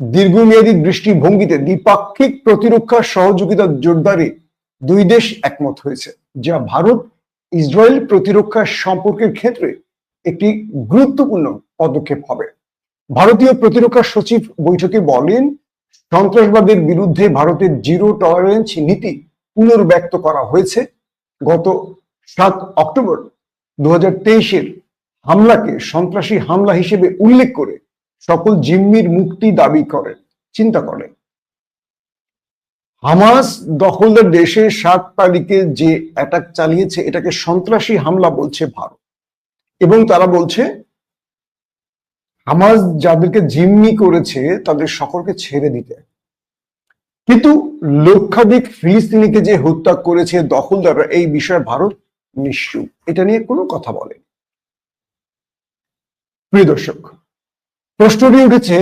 দীর্ঘমেয়াদী দৃষ্টিভঙ্গিতে দ্বিপাক্ষিক প্রতিরক্ষা সহযোগিতা জোরদারে দুই দেশ একমত হয়েছে, যা ভারত ইসরায়েল প্রতিরক্ষা সম্পর্কের ক্ষেত্রে একটি গুরুত্বপূর্ণ পদক্ষেপ হবে। ভারতীয় প্রতিরক্ষা সচিব বৈঠকে বলেন, সন্ত্রাসবাদের বিরুদ্ধে ভারতের জিরো টলারেন্স নীতি পুনর্ব্যক্ত করা হয়েছে। গত সাত অক্টোবর দু হাজার হামলাকে সন্ত্রাসী হামলা হিসেবে উল্লেখ করে সকল জিম্মির মুক্তি দাবি করেন চিন্তা করেন হামাস দখলদার দেশে সাত তারিখে যে অ্যাটাক চালিয়েছে, এটাকে সন্ত্রাসী হামলা বলছে ভারত। এবং তারা বলছে, হামাস যাদেরকে জিম্মি করেছে, তাদের সকলকে ছেড়ে দিতে। কিন্তু লক্ষাধিক ফিলিস্তিনিকে যে হত্যা করেছে দখলদাররা, এই বিষয়ে ভারত নিশ্চুপ। এটা নিয়ে কোনো কথা বলে প্রিয় দর্শক প্রশ্নটি উঠেছে